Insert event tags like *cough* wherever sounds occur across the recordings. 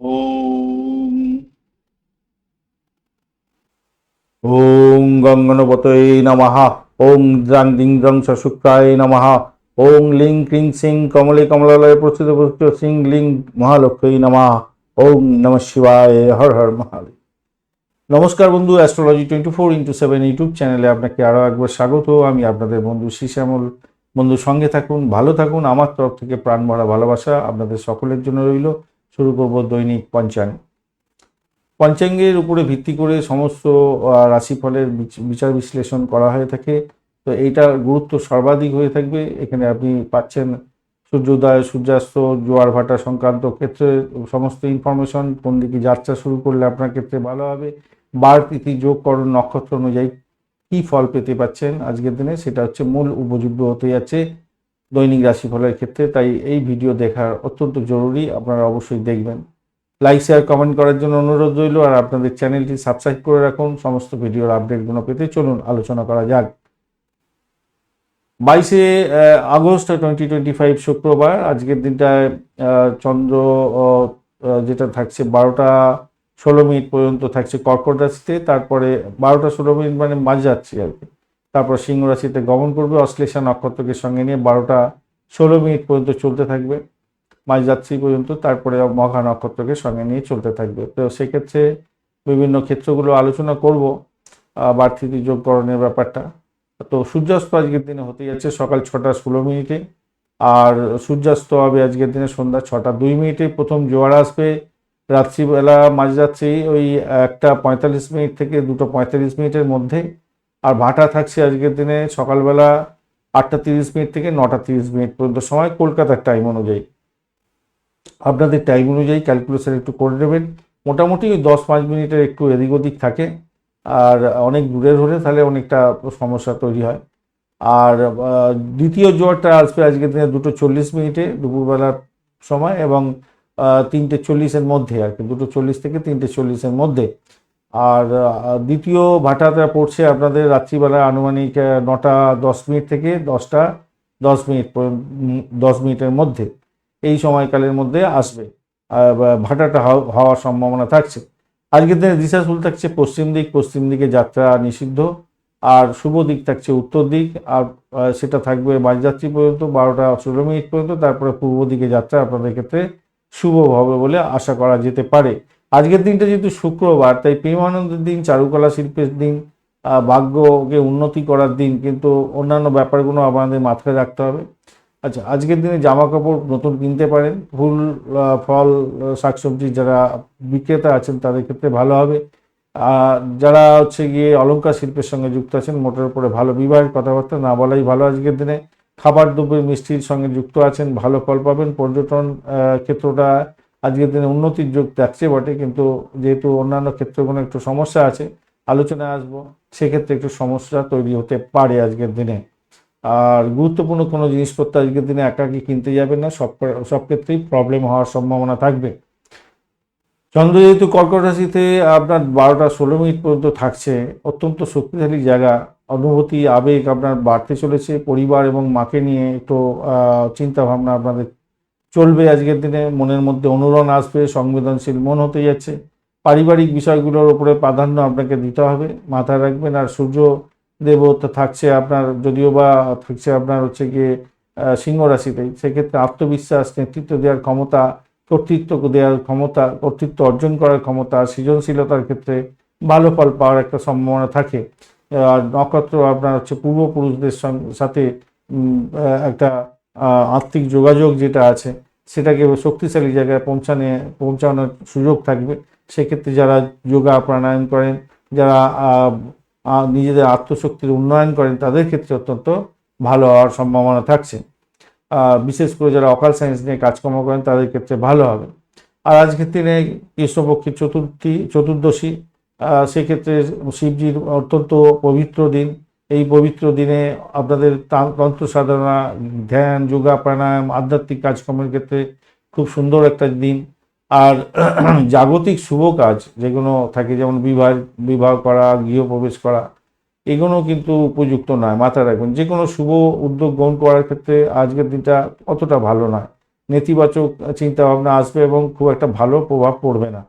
ওম ওম গঙ্গনপতয়ে নমঃ ওম দ্রাং দিং দ্রং শুক্রায় নমঃ ওম লিং ক্রিং সিং কমলে কমলালয় প্রস্থিত প্রস্থিত সিং লিং মহালক্ষ্মী নমঃ ওম নম শিবায় হর হর মহাদেব নমস্কার বন্ধু astrology twenty four into seven YouTube চ্যানেলে আপনাকে আরও একবার স্বাগত। আমি আপনাদের বন্ধু শ্যামল বন্ধু, সঙ্গে থাকুন, ভালো থাকুন। আমার তরফ থেকে প্রাণ ভরা ভালোবাসা আপনাদের সকলের জন্য রইল। শুরু করব দৈনিক পঞ্চাঙ্গ। পঞ্চাঙ্গের উপরে ভিত্তি করে সমস্ত রাশিফলের বিচার বিশ্লেষণ করা হয়ে থাকে। তো এইটার গুরুত্ব সর্বাধিক হয়ে থাকবে। এখানে আপনি পাচ্ছেন সূর্যোদয়, সূর্যাস্ত, জোয়ার ভাটা সংক্রান্ত ক্ষেত্রে সমস্ত ইনফরমেশন কোন দিকে যাত্রা শুরু করলে আপনার ক্ষেত্রে ভালো হবে? বার তিথি যোগ করণ নক্ষত্র অনুযায়ী। কি ফল পেতে পাচ্ছেন আজকের দিনে? সেটা হচ্ছে মূল উপযোগ্য হতে যাচ্ছে। দৈনিক রাশিফলের ক্ষেত্রে, তাই এই ভিডিও দেখার অত্যন্ত জরুরি। আপনারা অবশ্যই দেখবেন। লাইক শেয়ার কমেন্ট করার জন্য অনুরোধ রইল, আর আপনাদের চ্যানেলটি সাবস্ক্রাইব করে রাখুন। সমস্ত ভিডিওর আপডেটগুলো পেতে চলুন, আলোচনা করা যাক। বাইশে আগস্ট টোয়েন্টি টোয়েন্টি ফাইভ শুক্রবার, আজকের দিনটায় চন্দ্র যেটা থাকছে বারোটা ষোলো মিনিট পর্যন্ত থাকছে কর্কট রাশিতে, তারপরে বারোটা ষোলো মিনিট মানে মাঝ যাচ্ছে আর কি। তারপর সিংহ রাশিতে গমন করবে। অশ্লেষা নক্ষত্রকে সঙ্গে নিয়ে বারোটা ষোলো মিনিট পর্যন্ত চলতে থাকবে। মাঝ যাত্রী পর্যন্ত তারপরে মঘা নক্ষত্রকে সঙ্গে নিয়ে চলতে থাকবে। তো সেক্ষেত্রে বিভিন্ন ক্ষেত্রগুলো আলোচনা করব আহ, বাড়তিতে যোগকরণের ব্যাপারটা। তো সূর্যাস্ত আজকের দিনে হতে যাচ্ছে সকাল ছটা ষোলো মিনিটে। আর সূর্যাস্ত হবে আজকের দিনে সন্ধ্যা ছটা দুই মিনিটে। প্রথম জোয়ার আসবে রাত্রিবেলা মাঝরাত্রি ওই একটা পঁয়তাল্লিশ মিনিট থেকে দুটো পঁয়তাল্লিশ মিনিটের মধ্যে। আর ভাটা থাকছে আজকের দিনে সকালবেলা আটটা তিরিশ মিনিট থেকে নটা তিরিশ মিনিট পর্যন্ত সময়, কলকাতার টাইম অনুযায়ী। আপনাদের টাইম অনুযায়ী ক্যালকুলেশন একটু করে নেবেন। মোটামুটি ওই দশ পাঁচ মিনিটের একটু এদিক ওদিক থাকে। আর অনেক দূরের হলে তাহলে অনেকটা সমস্যা তৈরি হয়। আর দ্বিতীয় জোয়ারটা আসবে আজকের দিনে দুটো চল্লিশ মিনিটে দুপুরবেলার সময় এবং তিনটে চল্লিশের মধ্যে আর কি। দুটো চল্লিশ থেকে তিনটে চল্লিশের মধ্যে। আর দ্বিতীয় ভাটাটা পড়ছে আপনাদের রাত্রিবেলা আনুমানিক নটা দশ মিনিট থেকে দশটা দশ মিনিট দশ মিনিটের মধ্যে এই সময়কালের মধ্যে আসবে। ভাটাটা হওয়ার সম্ভাবনা থাকছে। আজকের দিনে দিশাশুল থাকছে পশ্চিম দিক, পশ্চিম দিকে যাত্রা নিষিদ্ধ। আর শুভ দিক থাকছে উত্তর দিক। আর সেটা থাকবে মাঝযাত্রী পর্যন্ত, বারোটা ষোলো মিনিট পর্যন্ত। তারপরে পূর্ব দিকে যাত্রা আপনাদের ক্ষেত্রে শুভ হবে বলে আশা করা যেতে পারে। আজকের দিনটা যেহেতু শুক্রবার, তাই প্রেমানন্দের দিন, চারুকলা শিল্পের দিন ভাগ্যকে উন্নতি করার দিন, কিন্তু অন্যান্য ব্যাপারগুলো আমাদের মাথায় রাখতে হবে। আচ্ছা আজকের দিনে জামা কাপড় নতুন কিনতে পারেন। ফুল ফল শাকসবজি যারা বিক্রেতা আছেন, তাদের ক্ষেত্রে ভালো হবে। যারা হচ্ছে গিয়ে অলঙ্কার শিল্পের সঙ্গে যুক্ত আছেন, মোটের উপরে ভালো বিবাহের কথাবার্তা না বলাই ভালো আজকের দিনে। খাবার, দ্রব্যের মিষ্টির সঙ্গে যুক্ত আছেন, ভালো ফল পাবেন। পর্যটন ক্ষেত্রটা আজকের দিনে উন্নতির যোগ থাকছে বটে কিন্তু যেহেতু অন্যান্য ক্ষেত্রগুলো একটু সমস্যা আছে আলোচনায় আসব সেক্ষেত্রে একটু সমস্যা তৈরি হতে পারে আজকের দিনে। আর গুরুত্বপূর্ণ কোনো জিনিসপত্র আজকের দিনে একাকি কিনতে যাবেন না সব সব ক্ষেত্রেই প্রবলেম হওয়ার সম্ভাবনা থাকবে। চন্দ্র যেহেতু কর্কট রাশিতে আপনার বারোটা ষোলো মিনিট পর্যন্ত থাকছে অত্যন্ত শক্তিশালী জায়গা অনুভূতি আবেগ আপনার বাড়তে চলেছে পরিবার এবং মাকে নিয়ে একটু আহ, চিন্তা ভাবনা আপনাদের চলবে আজকের দিনে, মনের মধ্যে অনুরণ আসবে, সংবেদনশীল মন হতে যাচ্ছে। পারিবারিক বিষয়গুলোর উপরে প্রাধান্য আপনাকে দিতে হবে, মাথায় রাখবেন। আর সূর্য দেবতা থাকছে আপনার, যদিও বা থাকছে আপনার হচ্ছে গিয়ে সিংহ রাশিতে। সেক্ষেত্রে আত্মবিশ্বাস, নেতৃত্ব দেওয়ার ক্ষমতা, কর্তৃত্ব দেওয়ার ক্ষমতা, কর্তৃত্ব অর্জন করার ক্ষমতা, সৃজনশীলতার ক্ষেত্রে ভালো ফল পাওয়ার একটা সম্ভাবনা থাকে। আর নক্ষত্র আপনার হচ্ছে পূর্বপুরুষদের সাথে একটা আত্মিক যোগাযোগ যেটা আছে, সেটাকে শক্তিশালী জায়গায় পৌঁছানে, পৌঁছানোর সুযোগ থাকবে। সেক্ষেত্রে যারা যোগা প্রাণায়াম করেন, যারা নিজেদের আত্মশক্তির উন্নয়ন করেন, তাদের ক্ষেত্রে অত্যন্ত ভালো হওয়ার সম্ভাবনা থাকছে। বিশেষ করে যারা অকাল সায়েন্স নিয়ে কাজকর্ম করেন, তাদের ক্ষেত্রে ভালো হবে। আর আজকের দিনে কৃষ্ণপক্ষের চতুর্থী, চতুর্দশী সেক্ষেত্রে শিবজির অত্যন্ত পবিত্র দিন। এই পবিত্র দিনে আপনাদের তন্ত্র সাধনা ধ্যান, যোগা, প্রাণায়াম, আধ্যাত্মিক কাজকর্মের ক্ষেত্রে খুব সুন্দর একটা দিন। আর *clears throat* জাগতিক শুভ কাজ যেগুলো থাকে, যেমন বিবাহ বিবাহ করা, গৃহপ্রবেশ করা, এগুলো কিন্তু উপযুক্ত নয়, মাথায় রাখবেন। যে কোনো শুভ উদ্যোগ গ্রহণ করার ক্ষেত্রে আজকের দিনটা অতটা ভালো নয়। নেতিবাচক চিন্তা ভাবনা আসবে এবং খুব একটা ভালো প্রভাব পড়বে না।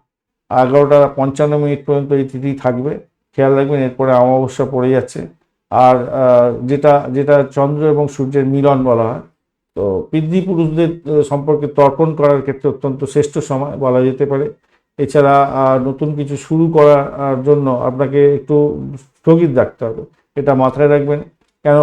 এগারোটা পঞ্চান্ন মিনিট পর্যন্ত এই তিথি থাকবে। খেয়াল রাখবেন, এরপরে অমাবস্যা পড়ে যাচ্ছে। আর যেটা যেটা চন্দ্র এবং সূর্যের মিলন বলা হয়, তো পিতৃপুরুষদের সম্পর্কে তর্পণ করার ক্ষেত্রে অত্যন্ত শ্রেষ্ঠ সময় বলা যেতে পারে। এছাড়া নতুন কিছু শুরু করার জন্য আপনাকে একটু স্থগিত রাখতে হবে। এটা মাথায় রাখবেন। কেন?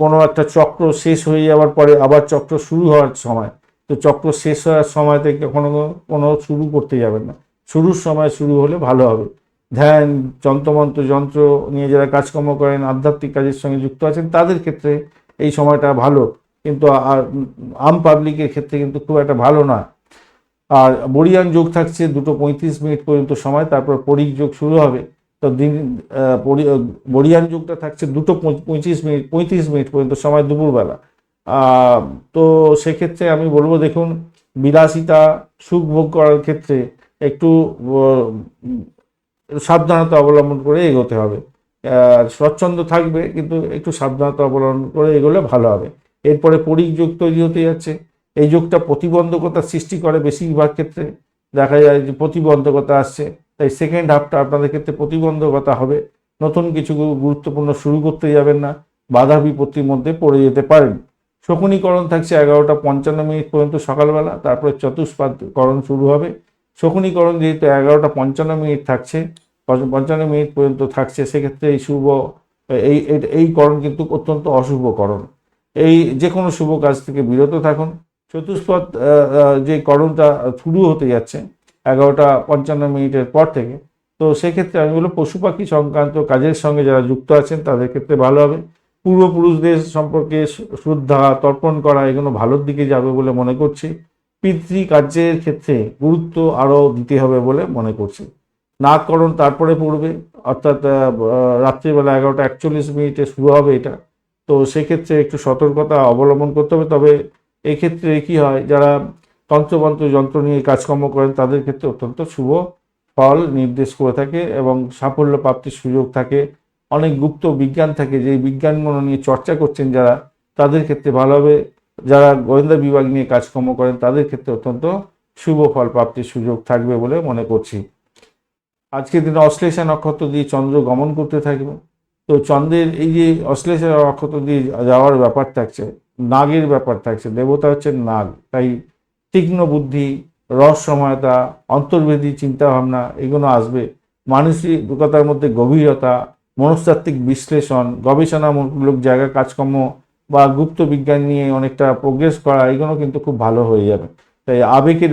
কোনো একটা চক্র শেষ হয়ে যাওয়ার পরে আবার চক্র শুরু হওয়ার সময়। তো চক্র শেষ হওয়ার সময় থেকে কোনো কোনো শুরু করতে যাবেন না। শুরুর সময় শুরু হলে ভালো হবে। ধ্যান, যন্ত্রমন্ত্র, যন্ত্র নিয়ে যারা কাজকর্ম করেন, আধ্যাত্মিক কাজের সঙ্গে যুক্ত আছেন, তাদের ক্ষেত্রে এই সময়টা ভালো। কিন্তু আর আম পাবলিকের ক্ষেত্রে কিন্তু খুব একটা ভালো না আর বরিয়ান যোগ থাকছে, দুটো পঁয়ত্রিশ মিনিট পর্যন্ত সময়, তারপর পরিক যোগ শুরু হবে। তো দিন বরিয়ান যোগটা থাকছে দুটো পঁয়- পঁয়ত্রিশ মিনিট পঁয়ত্রিশ মিনিট পর্যন্ত সময় দুপুরবেলা। তো সেক্ষেত্রে আমি বলব, দেখুন, বিলাসিতা, সুখ ভোগ করার ক্ষেত্রে একটু সাবধানতা অবলম্বন করে এগোতে হবে। স্বচ্ছন্দ থাকবে, কিন্তু একটু সাবধানতা অবলম্বন করে এগোলে ভালো হবে। এরপরে পরিক যোগ তৈরি হতে যাচ্ছে। এই যোগটা প্রতিবন্ধকতার সৃষ্টি করে বেশিরভাগ ক্ষেত্রে। দেখা যায় যে প্রতিবন্ধকতা আসছে। তাই সেকেন্ড হাফটা আপনাদের ক্ষেত্রে প্রতিবন্ধকতা হবে। নতুন কিছু গুরুত্বপূর্ণ শুরু করতে যাবেন না। বাধা বিপত্তির মধ্যে পড়ে যেতে পারেন। শকুনিকরণ থাকছে এগারোটা পঞ্চান্ন মিনিট পর্যন্ত সকালবেলা। তারপরে চতুষ্পাদকরণ শুরু হবে। শকুনিকরণ যেহেতু এগারোটা পঞ্চান্ন মিনিট থাকছে পঞ্চান্ন মিনিট পর্যন্ত থাকছে সেক্ষেত্রে এই শুভ এই এই- করণ কিন্তু অত্যন্ত অশুভ করণ এই যে কোনো শুভ কাজ থেকে বিরত থাকুন। আহ, যে করণটা শুরু হতে যাচ্ছে এগারোটা পঞ্চান্ন মিনিটের পর থেকে তো সেক্ষেত্রে আমি বলব পশু পাখি সংক্রান্ত কাজের সঙ্গে যারা যুক্ত আছেন তাদের ক্ষেত্রে ভালো হবে। পূর্বপুরুষদের সম্পর্কে শ্রদ্ধা তর্পণ করা এগুলো ভালোর দিকে যাবে বলে মনে করছি। পিতৃ কার্যের ক্ষেত্রে গুরুত্ব আরও দিতে হবে বলে মনে করছি। নাককরণ তারপরে পড়বে, অর্থাৎ রাত্রিবেলা এগারোটা একচল্লিশ মিনিটে শুরু হবে এটা। তো সেক্ষেত্রে একটু সতর্কতা অবলম্বন করতে হবে। তবে এক্ষেত্রে কি হয়, যারা তন্ত্রমন্ত্র, যন্ত্র নিয়ে কাজকর্ম করেন, তাদের ক্ষেত্রে অত্যন্ত শুভ ফল নির্দেশ করে থাকে এবং সাফল্য প্রাপ্তির সুযোগ থাকে। অনেক গুপ্ত বিজ্ঞান থাকে যে বিজ্ঞানগুলো নিয়ে চর্চা করছেন যারা, তাদের ক্ষেত্রে ভালো হবে। যারা গোয়েন্দা বিভাগ নিয়ে কাজকর্ম করেন, তাদের ক্ষেত্রে অত্যন্ত শুভ ফল প্রাপ্তির সুযোগ থাকবে বলে মনে করছি। আজকের দিনে অশ্লেষা নক্ষত্র দিয়ে চন্দ্র গমন করতে থাকবে। তো চন্দ্রের এই যে অশ্লেষা নক্ষত্র দিয়ে যাওয়ার ব্যাপার থাকছে, নাগের ব্যাপার থাকছে, দেবতা হচ্ছে নাগ। তাই তীক্ষ্ণ বুদ্ধি, রহস্যময়তা অন্তর্ভেদী চিন্তাভাবনা, এগুলো আসবে। মানসিকতার মধ্যে গভীরতা, মনস্তাত্ত্বিক বিশ্লেষণ, গবেষণামূলক জায়গা কাজকর্ম বা গুপ্ত বিজ্ঞান নিয়ে অনেকটা প্রোগ্রেস করা, এগুলো কিন্তু খুব ভালো হয়ে যাবে। তাই আবেগের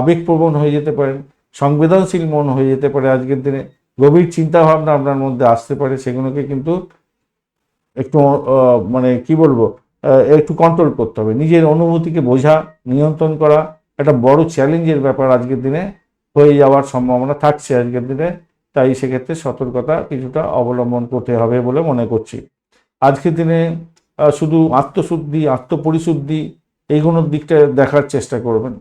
আবেগপ্রবণ হয়ে যেতে পারেন সংবেদনশীল মন হয়ে যেতে পারে আজকের দিনে। গভীর চিন্তা ভাবনা আপনার মধ্যে আসতে পারে, সেগুলোকে কিন্তু একটু মানে কি বলব একটু কন্ট্রোল করতে হবে। নিজের অনুভূতিকে বোঝা, নিয়ন্ত্রণ করা একটা বড় চ্যালেঞ্জের ব্যাপার আজকের দিনে হয়ে যাওয়ার সম্ভাবনা থাকছে আজকের দিনে। তাই সেক্ষেত্রে সতর্কতা কিছুটা অবলম্বন করতে হবে বলে মনে করছি। আজকের দিনে শুধু আত্মশুদ্ধি, আত্মপরিশুদ্ধি এইগুলোর দিকটা দেখার চেষ্টা করবেন।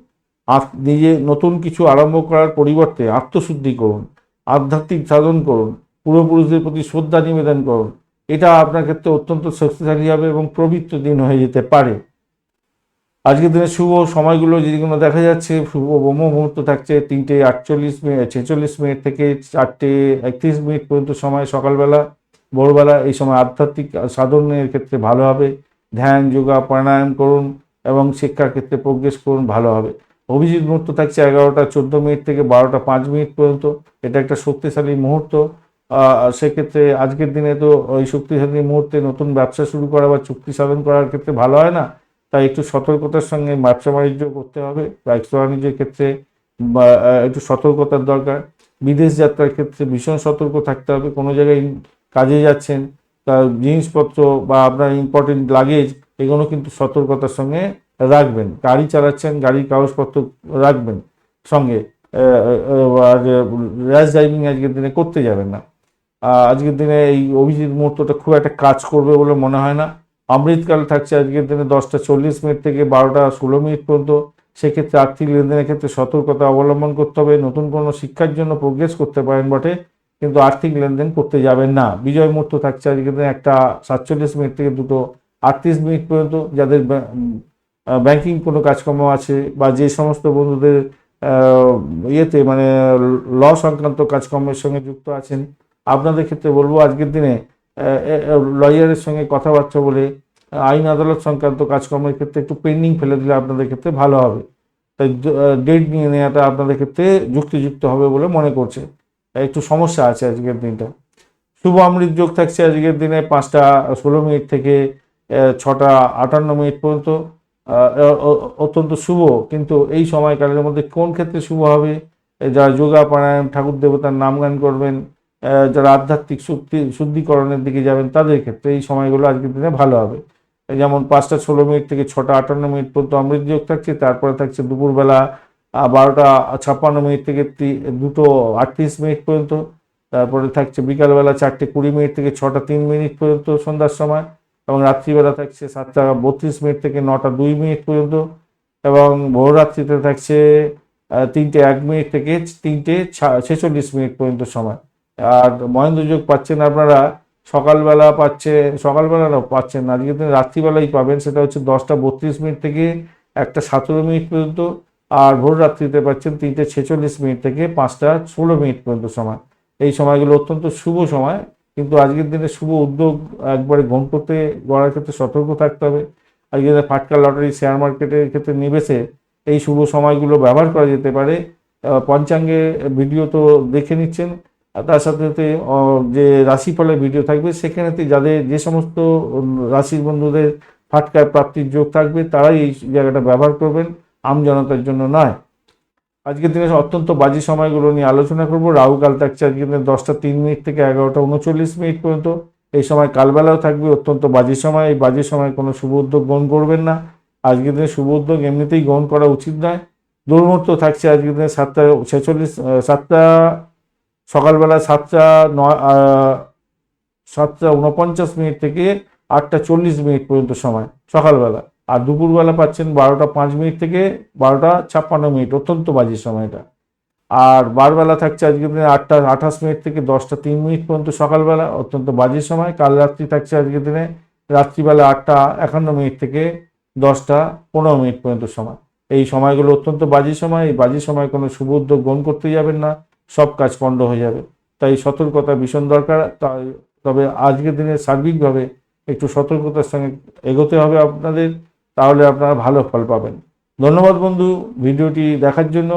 নিজে নতুন কিছু আরম্ভ করার পরিবর্তে আত্মশুদ্ধি করুন, আধ্যাত্মিক সাধন করুন, পূর্বপুরুষদের প্রতি শ্রদ্ধা নিবেদন করুন। এটা আপনার ক্ষেত্রে অত্যন্ত শক্তিশালী হবে এবং পবিত্র দিন হয়ে যেতে পারে। আজকের দিনে শুভ সময়গুলো যেগুলো দেখা যাচ্ছে, শুভ ব্রহ্ম মুহূর্ত থাকছে তিনটে আটচল্লিশ মিনিট ছেচল্লিশ মিনিট থেকে চারটে একত্রিশ মিনিট পর্যন্ত সময় সকালবেলা। ভোরবেলা এই সময় আধ্যাত্মিক সাধনের ক্ষেত্রে ভালো হবে। ধ্যান, যোগা, প্রাণায়াম করুন এবং শিক্ষার ক্ষেত্রে প্রোগ্রেস করুন, ভালো হবে। অভিজিৎ মুহূর্ত থাকছে এগারোটা, চোদ্দ মিনিট থেকে বারোটা, পাঁচ মিনিট পর্যন্ত। এটা একটা শক্তিশালী মুহূর্ত। সেক্ষেত্রে আজকের দিনে তো ওই শক্তিশালী মুহূর্তে নতুন ব্যবসা শুরু করা বা চুক্তি সাধন করার ক্ষেত্রে ভালো হয় না। তাই একটু সতর্কতার সঙ্গে ব্যবসা বাণিজ্য করতে হবে। ব্যবসা বাণিজ্যের ক্ষেত্রে একটু সতর্কতার দরকার। বিদেশ যাত্রার ক্ষেত্রে ভীষণ সতর্ক থাকতে হবে। কোনো জায়গায় কাজে যাচ্ছেন তার জিনিসপত্র বা আপনার ইম্পর্টেন্ট লাগেজ এগুলো কিন্তু সতর্কতার সঙ্গে রাখবেন। গাড়ি চালাচ্ছেন, গাড়ির কাগজপত্র রাখবেন সঙ্গে। আর র্যাশ ড্রাইভিং আজকের দিনে করতে যাবেন না। আজকের দিনে এই অভিজিৎ মুহূর্তটা খুব একটা কাজ করবে বলে মনে হয় না। অমৃতকাল থাকছে আজকের দিনে দশটা চল্লিশ মিনিট থেকে বারোটা ষোলো মিনিট পর্যন্ত। সেক্ষেত্রে আর্থিক লেনদেনের ক্ষেত্রে সতর্কতা অবলম্বন করতে হবে। নতুন কোনো শিক্ষার জন্য প্রোগ্রেস করতে পারেন বটে। কিন্তু আর্থিক লেনদেন করতে যাবেন না। বিজয় মুহূর্ত থাকছে আজকে একটা সাতচল্লিশ মিনিট থেকে দুটো আটত্রিশ মিনিট পর্যন্ত যাদের ব্যাংকিং কোনো কাজকর্ম আছে বা যে সমস্ত বন্ধুদের ইয়েতে মানে ল সংক্রান্ত কাজকর্মের সঙ্গে যুক্ত আছেন, আপনাদের ক্ষেত্রে বলব আজকের দিনে লয়ারের সঙ্গে কথাবার্তা বলে আইন আদালত সংক্রান্ত কাজকর্মের ক্ষেত্রে একটু পেন্ডিং ফেলে দিলে আপনাদের ক্ষেত্রে ভালো হবে। তাই ডেট নিয়ে নেওয়াটা আপনাদের ক্ষেত্রে যুক্তিযুক্ত হবে বলে মনে করছে। একটু সমস্যা আছে আজকের দিনটা। শুভ অমৃত যোগ থাকছে আজকের দিনে পাঁচটা ষোলো মিনিট থেকে ছটা আটান্ন মিনিট পর্যন্ত। অত্যন্ত শুভ, কিন্তু এই সময়কালের মধ্যে কোন ক্ষেত্রে শুভ হবে? যারা যোগা প্রাণায়াম, ঠাকুর দেবতার নাম গান করবেন যারা আধ্যাত্মিক শুদ্ধি, শুদ্ধিকরণের দিকে যাবেন, তাদের ক্ষেত্রে এই সময়গুলো আজকের দিনে ভালো হবে। যেমন পাঁচটা ষোলো মিনিট থেকে ছটা আটান্ন মিনিট পর্যন্ত অমৃত যোগ থাকছে, তারপরে থাকছে দুপুরবেলা বারোটা ছাপ্পান্ন মিনিট থেকে দুটো আটত্রিশ মিনিট পর্যন্ত, তারপরে থাকছে বিকালবেলা চারটে কুড়ি মিনিট থেকে ছটা তিন মিনিট পর্যন্ত সন্ধ্যার সময়, এবং রাত্রিবেলা থাকছে সাতটা বত্রিশ মিনিট থেকে নটা দুই মিনিট পর্যন্ত, এবং ভোররাত্রিতে থাকছে তিনটে এক মিনিট থেকে তিনটে ছেচল্লিশ মিনিট পর্যন্ত সময়। আর মহেন্দ্র যোগ পাচ্ছেন আপনারা সকালবেলা পাচ্ছে, সকালবেলা পাচ্ছেন আজকে রাত্রিবেলাই পাবেন, সেটা হচ্ছে দশটা বত্রিশ মিনিট থেকে একটা সতেরো মিনিট পর্যন্ত আর ভোর রাত্রিতে পাচ্ছেন তিনটে ছেচল্লিশ মিনিট থেকে পাঁচটা ষোলো মিনিট পর্যন্ত সময়। এই সময়গুলো অত্যন্ত শুভ সময়, কিন্তু আজকের দিনে শুভ উদ্যোগ একবারে করতে, গড়ার ক্ষেত্রে সতর্ক থাকতে হবে। আজকের দিনে ফাটকা লটারি, শেয়ার মার্কেটের ক্ষেত্রে নিবেশে এই শুভ সময়গুলো ব্যবহার করা যেতে পারে। পঞ্চাঙ্গে ভিডিও তো দেখে নিচ্ছেন তার সাথে সাথে যে রাশিফলের ভিডিও থাকবে সেখানেতে যাদের যে সমস্ত রাশির বন্ধুদের ফাটকায় প্রাপ্তির যোগ থাকবে, তারাই এই জায়গাটা ব্যবহার করবেন। আম জনতার জন্য নয়। আজকের দিনে অত্যন্ত বাজে সময়গুলো নিয়ে আলোচনা করব। রাহুকাল থাকছে আজকের দিনে দশটা তিন মিনিট থেকে এগারোটা উনচল্লিশ মিনিট পর্যন্ত। এই সময় কালবেলাও থাকবে, অত্যন্ত বাজে সময়। এই বাজে সময় কোনো শুভ উদ্যোগ গ্রহণ করবেন না। আজকের দিনে শুভ উদ্যোগ এমনিতেই গ্রহণ করা উচিত নয়। দুর্মুহূর্ত থাকছে আজকের দিনে সাতটা ছেচল্লিশ সাতটা, সকালবেলা সাতটা নয় সাতটা উনপঞ্চাশ মিনিট থেকে আটটা চল্লিশ মিনিট পর্যন্ত সময়, সকালবেলা। আর দুপুরবেলা পাচ্ছেন বারোটা পাঁচ মিনিট থেকে বারোটা ছাপ্পান্ন মিনিট, অত্যন্ত বাজে সময়টা। আর বারবেলা থাকছে আজকের দিনে আটটা, আঠাশ মিনিট থেকে দশটা তিন মিনিট পর্যন্ত সকালবেলা, অত্যন্ত বাজে সময়। কাল রাত্রি থাকছে আজকের দিনে রাত্রিবেলা আটটা একান্ন মিনিট থেকে দশটা পনেরো মিনিট পর্যন্ত সময়। এই সময়গুলো অত্যন্ত বাজে সময়। এই বাজে সময় কোনো শুভ উদ্যোগ গ্রহণ করতে যাবেন না। সব কাজ পণ্ড হয়ে যাবে। তাই সতর্কতা ভীষণ দরকার। তবে আজকের দিনে সার্বিকভাবে একটু সতর্কতার সঙ্গে এগোতে হবে আপনাদের। তাহলে আপনারা ভালো ফল পাবেন। ধন্যবাদ বন্ধু ভিডিওটি দেখার জন্য।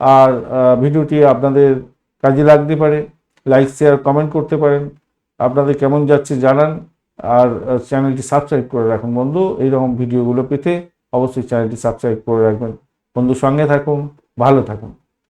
আর ভিডিওটি আপনাদের কাজে লাগতে পারে। লাইক, শেয়ার, কমেন্ট করতে পারেন। আপনাদের কেমন যাচ্ছে জানান। আর চ্যানেলটি সাবস্ক্রাইব করে রাখুন বন্ধু। এইরকম ভিডিওগুলো পেতে অবশ্যই চ্যানেলটি সাবস্ক্রাইব করে রাখবেন। বন্ধু সঙ্গে থাকুন, ভালো থাকুন।